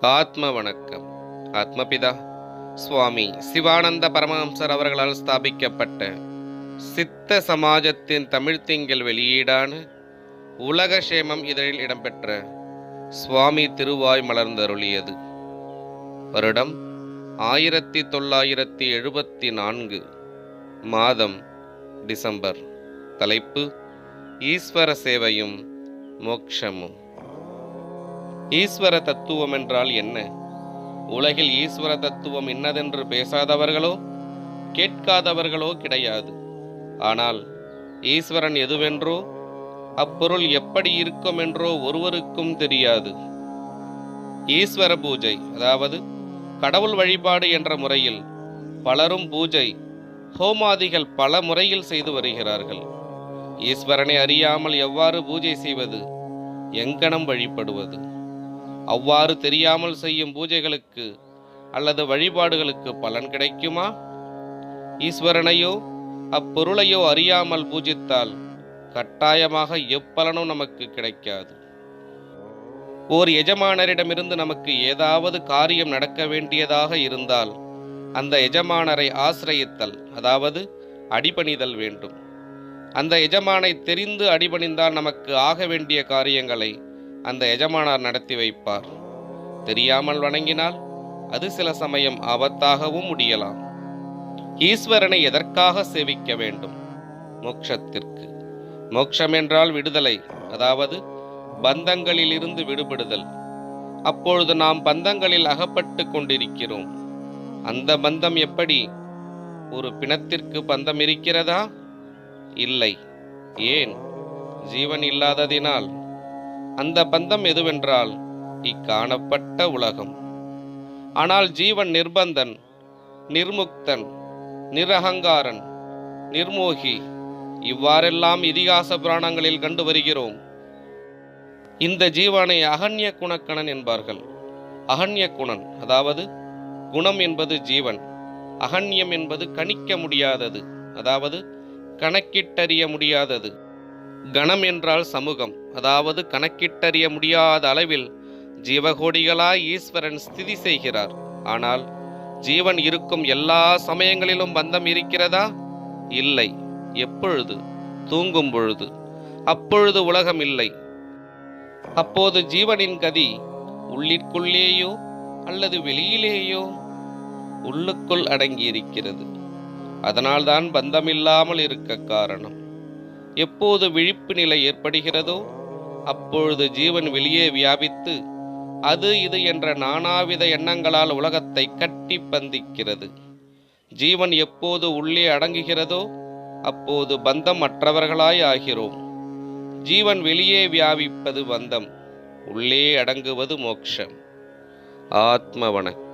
ஆத்ம வணக்கம் ஆத்மபிதா சுவாமி சிவானந்த பரமஹம்சர் அவர்களால் ஸ்தாபிக்கப்பட்ட சித்த சமாஜத்தின் தமிழ்த்திங்கள் வெளியீடான உலகக்ஷேமம் இதழில் இடம்பெற்ற சுவாமி திருவாய் மலர்ந்தருளியது. வருடம் ஆயிரத்தி தொள்ளாயிரத்தி எழுபத்தி நான்கு மாதம் டிசம்பர். தலைப்பு ஈஸ்வர சேவையும் மோக்ஷமும். ஈஸ்வர தத்துவம் என்றால் என்ன? உலகில் ஈஸ்வர தத்துவம் இன்னதென்று பேசாதவர்களோ கேட்காதவர்களோ கிடையாது. ஆனால் ஈஸ்வரன் எதுவென்றோ அப்பொருள் எப்படி இருக்கும் என்றோ ஒருவருக்கும் தெரியாது. ஈஸ்வர பூஜை அதாவது கடவுள் வழிபாடு என்ற முறையில் பலரும் பூஜை ஹோமாதிகள் பல முறையில் செய்து வருகிறார்கள். ஈஸ்வரனை அறியாமல் எவ்வாறு பூஜை செய்வது? எங்கனம் வழிபடுவது? அவ்வாறு தெரியாமல் செய்யும் பூஜைகளுக்கு அல்லது வழிபாடுகளுக்கு பலன் கிடைக்குமா? ஈஸ்வரனையோ அப்பொருளையோ அறியாமல் பூஜித்தால் கட்டாயமாக எப்பலனும் நமக்கு கிடைக்காது. ஓர் எஜமானரிடமிருந்து நமக்கு ஏதாவது காரியம் நடக்க வேண்டியதாக இருந்தால் அந்த எஜமானரை ஆசிரயித்தல் அதாவது அடிபணிதல் வேண்டும். அந்த எஜமானை தெரிந்து அடிபணிந்தால் நமக்கு ஆக வேண்டிய காரியங்களை அந்த எஜமானார் நடத்தி வைப்பார். தெரியாமல் வணங்கினால் அது சில சமயம் ஆபத்தாகவும் முடியலாம். ஈஸ்வரனை எதற்காக சேவிக்க வேண்டும்? மோக்ஷத்திற்கு மோக்ஷம் என்றால் விடுதலை அதாவது பந்தங்களிலிருந்து விடுபடுதல். அப்பொழுது நாம் பந்தங்களில் அகப்பட்டு கொண்டிருக்கிறோம். அந்த பந்தம் எப்படி? ஒரு பிணத்திற்கு பந்தம் இருக்கிறதா? இல்லை. ஏன்? ஜீவன் இல்லாததினால் அந்த பந்தம் எதுவென்றால் இக்காணப்பட்ட உலகம். ஆனால் ஜீவன் நிர்பந்தன் நிர்முக்தன் நிரகங்காரன் நிர்மோகி இவ்வாறெல்லாம் இதிகாச புராணங்களில் கண்டு வருகிறோம். இந்த ஜீவனை அகன்ய குணக்கணன் என்பார்கள். அகன்ய குணன் அதாவது குணம் என்பது ஜீவன் அகன்யம் என்பது கணிக்க முடியாதது அதாவது கணக்கிட்டறிய முடியாதது. கணம் என்றால் சமூகம். அதாவது கணக்கிட்டறிய முடியாத அளவில் ஜீவகோடிகளாய் ஈஸ்வரன் ஸ்திதி செய்கிறார். ஆனால் ஜீவன் இருக்கும் எல்லா சமயங்களிலும் பந்தம் இருக்கிறதா? இல்லை. எப்பொழுது? தூங்கும் பொழுது. அப்பொழுது உலகம் இல்லை. அப்போது ஜீவனின் கதி உள்ளிற்குள்ளேயோ அல்லது வெளியிலேயோ உள்ளுக்குள் அடங்கியிருக்கிறது. அதனால்தான் பந்தமில்லாமல் இருக்க காரணம். எப்போது விழிப்பு நிலை ஏற்படுகிறதோ அப்பொழுது ஜீவன் வெளியே வியாபித்து அது இது என்ற நானாவித எண்ணங்களால் உலகத்தை கட்டி பந்திக்கிறது. ஜீவன் எப்போது உள்ளே அடங்குகிறதோ அப்போது பந்தம் அற்றவர்களாய் ஆகிறோம். ஜீவன் வெளியே வியாபிப்பது பந்தம் உள்ளே அடங்குவது மோக்ஷம். ஆத்ம வணக்கம்.